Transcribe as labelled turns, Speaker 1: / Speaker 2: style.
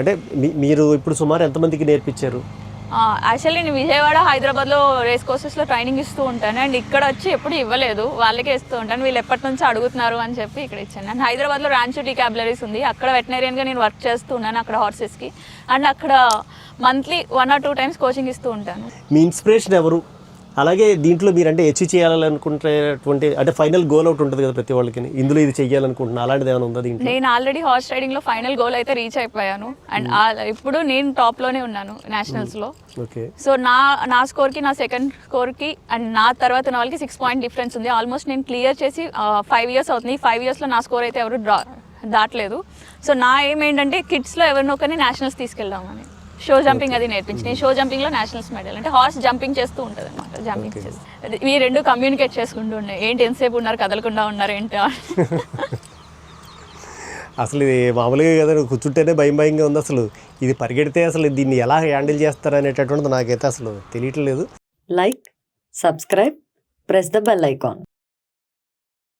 Speaker 1: అంటే మీరు ఇప్పుడు సుమారు ఎంతమందికి నేర్పించారు?
Speaker 2: యాక్చువల్లీ నేను విజయవాడ హైదరాబాద్లో రేస్ కోర్సెస్లో ట్రైనింగ్ ఇస్తూ ఉంటాను. అండ్ ఇక్కడ వచ్చి ఎప్పుడు ఇవ్వలేదు. వాళ్ళకే ఇస్తూ ఉంటాను. వీళ్ళు ఎప్పటి నుంచి అడుగుతున్నారు అని చెప్పి ఇక్కడ ఇచ్చాను. అండ్ హైదరాబాద్లో ర్యాన్చు టీ క్యాబ్లరీస్ ఉంది. అక్కడ వెటనరీన్గా నేను వర్క్ చేస్తూ ఉన్నాను అక్కడ హార్సెస్కి అండ్ అక్కడ monthly one or two times coaching ఇస్తూ ఉంటాను.
Speaker 1: మీ ఇన్స్పిరేషన్ ఎవరు? అలాగే దీంట్లో మీరు అంటే అచీవ్ చేయాలనుకుంటున్నటువంటి అంటే ఫైనల్ గోల్ అవుట్ ఉంటుంది కదా ప్రతి వాళ్ళకి ఇందులో ఇది చెయ్యాలనుకుంటున్నా అలాంటిది ఏమైనా ఉందా దీంట్లో?
Speaker 2: నేను ఆల్రెడీ హార్స్ రైడింగ్లో ఫైనల్ గోల్ అయితే రీచ్ అయిపోయాను. అండ్ ఇప్పుడు నేను టాప్లోనే ఉన్నాను నేషనల్స్లో
Speaker 1: ఓకే
Speaker 2: సో నా నా స్కోర్కి నా సెకండ్ స్కోర్కి అండ్ నా తర్వాత ఉన్న వాళ్ళకి సిక్స్ పాయింట్ డిఫరెన్స్ ఉంది. ఆల్మోస్ట్ నేను క్లియర్ చేసి ఫైవ్ ఇయర్స్ అవుతుంది. ఫైవ్ ఇయర్స్లో నా స్కోర్ అయితే ఎవరు డ్రా దాటలేదు. సో నా ఏం ఏంటంటే కిడ్స్లో ఎవరినో ఒకరిని నేషనల్స్ తీసుకెళ్దామని. షో జంపింగ్ అది నేర్పించి నేను షో జంపింగ్లో నేషనల్స్ మెడల్ అంటే హార్స్ జంపింగ్ చేస్తూ ఉంటుంది చేసి ఈ రెండు కమ్యూనికేట్ చేసుకుంటూ ఉన్నాయి ఏంటి ఎంతసేపు ఉన్నారు? కదలకుండా ఉన్నారు? ఏంటి.
Speaker 1: అసలు ఇది మామూలుగా కదా కూర్చుంటేనే భయం భయంగా ఉంది అసలు. ఇది పరిగెడితే అసలు దీన్ని ఎలా హ్యాండిల్ చేస్తారు అనేటటువంటిది నాకైతే అసలు తెలియట్లేదు.
Speaker 3: Like, subscribe, press the bell icon.